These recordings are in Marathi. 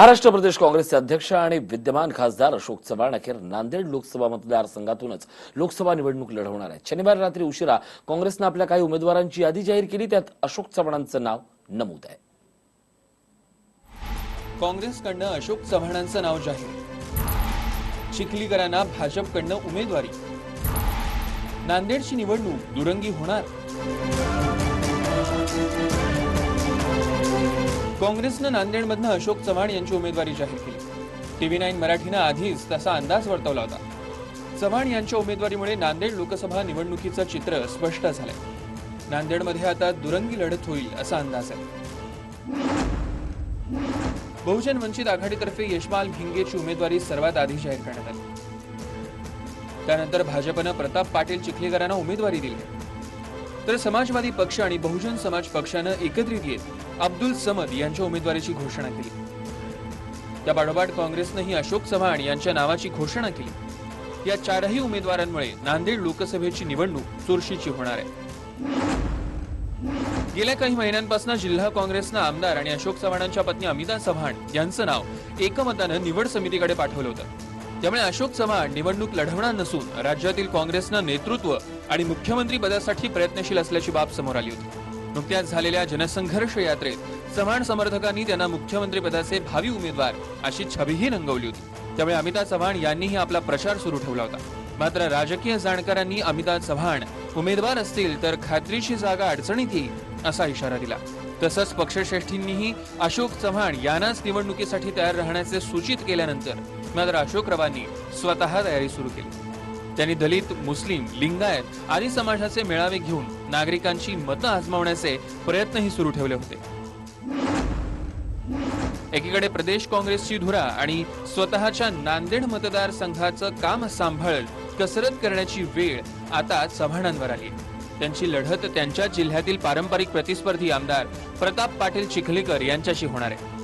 महाराष्ट्र प्रदेश काँग्रेसचे अध्यक्ष आणि विद्यमान खासदार अशोक चव्हाण अखेर नांदेड लोकसभा मतदारसंघातूनच लोकसभा निवडणूक लढवणार आहेत. शनिवारी रात्री उशिरा काँग्रेसनं आपल्या काही उमेदवारांची यादी जाहीर केली त्यात अशोक चव्हाणांचं नाव नमूद आहे. काँग्रेसकडनं अशोक चव्हाणांचं नाव जाहीर. चिखलीकरांना भाजपकडनं उमेदवारी. नांदेडची निवडणूक दुरंगी होणार. काँग्रेसनं नांदेडमधनं अशोक चव्हाण यांची उमेदवारी जाहीर केली. टीव्ही नाईन मराठीनं आधीच तसा अंदाज वर्तवला होता. चव्हाण यांच्या उमेदवारीमुळे नांदेड लोकसभा निवडणुकीचं चित्र स्पष्ट झालंय. नांदेडमध्ये आता दुरंगी लढत होईल असा अंदाज आहे. बहुजन वंचित आघाडीतर्फे यशमाल भिंगेची उमेदवारी सर्वात आधी जाहीर करण्यात आली. त्यानंतर भाजपनं प्रताप पाटील चिखलीकरांना उमेदवारी दिली. तर समाजवादी पक्ष आणि बहुजन समाज पक्षानं एकत्रित येत अब्दुल समद यांच्या उमेदवारीची घोषणा केली. त्यापाठोपाठ काँग्रेसनंही अशोक चव्हाण यांच्या नावाची घोषणा केली. या चारही उमेदवारांमुळे नांदेड लोकसभेची निवडणूक चुरशीची होणार आहे. गेल्या काही महिन्यांपासून जिल्हा काँग्रेसनं आमदार आणि अशोक चव्हाणांच्या पत्नी अमिता चव्हाण यांचं नाव एकमतानं निवड समितीकडे पाठवलं होतं. त्यामुळे अशोक चव्हाण निवडणूक लढवणार नसून राज्यातील काँग्रेसनं नेतृत्व आणि मुख्यमंत्री पदासाठी प्रयत्नशील असल्याची बाब समोर आली होती. नुकत्याच झालेल्या जनसंघर्ष यात्रेत चव्हाण समर्थकांनी त्यांना मुख्यमंत्री पदाचे भावी उमेदवार अशी छबीही रंगवली होती. त्यामुळे अमिता चव्हाण यांनीही आपला प्रचार सुरू ठेवला होता. मात्र राजकीय जाणकारांनी अमिता चव्हाण उमेदवार असतील तर खात्रीची जागा अडचणीत येईल असा इशारा दिला. तसंच पक्षश्रेष्ठींनीही अशोक चव्हाण यांनाच निवडणुकीसाठी तयार राहण्याचे सूचित केल्यानंतर मात्र अशोकरावांनी स्वतः तयारी सुरू केली. त्यांनी दलित मुस्लिम लिंगायत आदी समाजाचे मेळावे घेऊन नागरिकांची मतं आजमावण्याचे प्रयत्नही सुरू ठेवले होते. एकीकडे प्रदेश काँग्रेसची धुरा आणि स्वतःच्या नांदेड मतदारसंघाचं काम सांभाळत कसरत करण्याची वेळ आता चव्हाणांवर आली. त्यांची लढत त्यांच्या जिल्ह्यातील पारंपरिक प्रतिस्पर्धी आमदार प्रताप पाटील चिखलीकर यांच्याशी होणार आहे.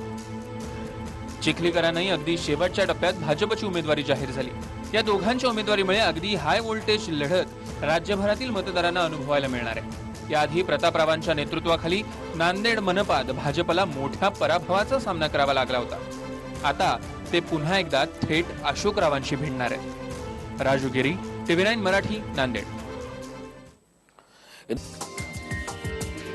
चिखलीकरांनाही अगदी शेवटच्या टप्प्यात भाजपची उमेदवारी जाहीर झाली. या दोघांच्या उमेदवारीमुळे अगदी हाय व्होल्टेज लढत राज्यभरातील मतदारांना अनुभवायला मिळणार आहे. याआधी प्रतापरावांच्या नेतृत्वाखाली नांदेड मनपात भाजपला मोठ्या पराभवाचा सामना करावा लागला होता. आता ते पुन्हा एकदा थेट अशोकरावांशी भिडणार आहेत. Raju Giri TV nine Marathi Nanded.